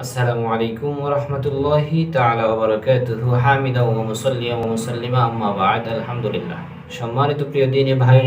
আসসালামু আলাইকুম রাহমাতুল্লাহি বা'দ। আলহামদুলিল্লাহ। সম্মানিত প্রিয় দিনী ভাই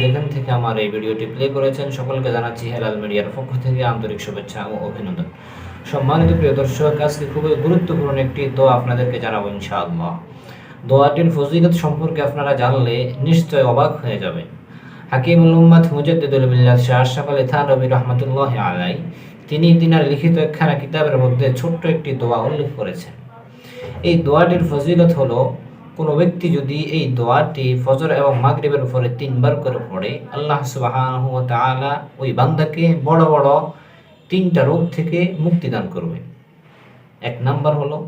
যেখান থেকে আমার এই ভিডিওটি প্লে করেছেন, সকলকে জানাচ্ছি হেলাল মিডিয়ার পক্ষ থেকে আন্তরিক শুভেচ্ছা ও অভিনন্দন। সম্মানিত প্রিয় দর্শক, আজকে খুবই গুরুত্বপূর্ণ একটি দোয়া আপনাদেরকে জানাব ইনশাআল্লাহ। দোয়াটির ফজিলত সম্পর্কে আপনারা জানলে নিশ্চয় অবাক হয়ে যাবেন। হাকিমুল উম্মাদ মুজাদ্দিদুল মিল্লাত শাহ আশরাফ আলী রহমতুল্লাহ আলাই তিনি তিনার লিখিত একখানা কিতাবের মধ্যে ছোট্ট একটি দোয়া উল্লেখ করেছেন। এই দোয়াটির ফজিলত হলো, কোনো ব্যক্তি যদি এই দোয়াটি ফজর এবং মাগরিবের উপরে তিনবার করে পড়ে, আল্লাহ ওয়া ওই বান্দাকে বড় বড় তিনটা রোগ থেকে মুক্তি দান করবে। এক নাম্বার হলো,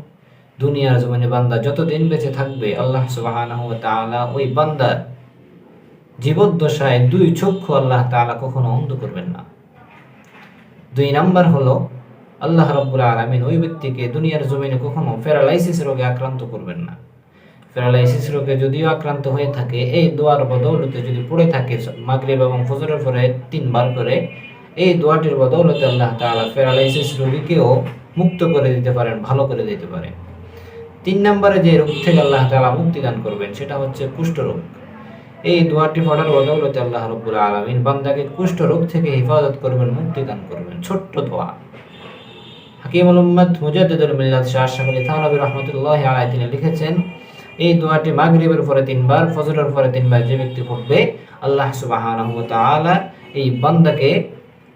দুনিয়ার জমিনে বান্দা যতদিন বেঁচে থাকবে, আল্লাহ ওয়া ওই বান্দার জীবদ্দশায় দুই চক্ষু আল্লাহ তাআলা কখনো অন্ধ করবেন না। দুই নাম্বার হলো, আল্লাহ রব্বুল আলমিন ওই ব্যক্তিকে দুনিয়ার জমিনে কখনো প্যারালাইসিস রোগে আক্রান্ত করবেন না। প্যারালাইসিস রোগে যদিও আক্রান্ত হয়ে থাকে, এই দোয়ার বদৌলতে যদি পড়ে থাকে মাগরিব এবং ফজরের পরে তিনবার করে, এই দোয়াটির বদৌলতে আল্লাহ তাআলা প্যারালাইসিস রোগীকেও মুক্ত করে দিতে পারেন, ভালো করে দিতে পারেন। তিন নম্বরে যে রোগ থেকে আল্লাহ তাআলা মুক্তি দান করবেন, সেটা হচ্ছে কুষ্ঠরোগ। এই দোয়াটি পড়ার বদৌলতে আল্লাহ রব্বুল আলমিন বান্দাকে কুষ্ঠ রোগ থেকে হেফাজত করবেন মুক্তি দান করবেন। ছোট্ট দোয়া। হাকিমুল উম্মদ মুজাদ্দিদুল মিল্লাত শাহ আশরাফ আলী থানবী রহমতুল্লাহ আলাই তিনি লিখেছেন, এই দোয়াটি মাগরিবের পরে তিনবার, ফজরের পরে তিনবার যে ব্যক্তি পড়বে, আল্লাহ তাআলা এই বান্দাকে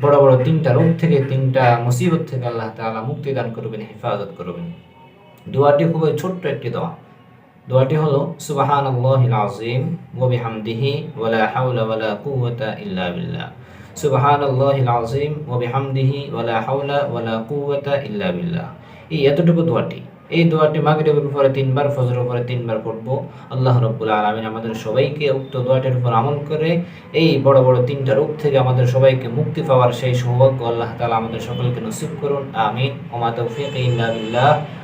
বড় বড় তিনটা রোগ থেকে, তিনটা মুসিবত থেকে আল্লাহ তাআলা মুক্তি দান করবেন, হেফাজত করবেন। দোয়াটি খুবই ছোট্ট একটি দোয়া। দোয়াটি হলো সুবাহান আল্লাহিল আজিম ওয়ালা হাওলা ওয়ালা কুওয়াতা ইল্লা বিল্লাহ। সুবাহান আল্লাহিল আজিম ওয়ালা হাওলা ওয়ালা কুওয়াতা ইল্লা বিল্লাহ। এই এতটুকু দোয়াটি। এই দোয়াটি মাগরিবের উপরে তিনবার, ফজরের উপরে তিনবার পড়ব আল্লাহ রব্বুল আলমিন আমাদের সবাইকে উক্ত দোয়াটির উপর আমল করে এই বড় বড় তিনটা রূপ থেকে আমাদের সবাইকে মুক্তি পাওয়ার সেই সৌভাগ্য আল্লাহ তালা আমাদের সকলকে নসিব করুন। আমিন। ওমা তৌফিক ইল্লা বিল্লাহ।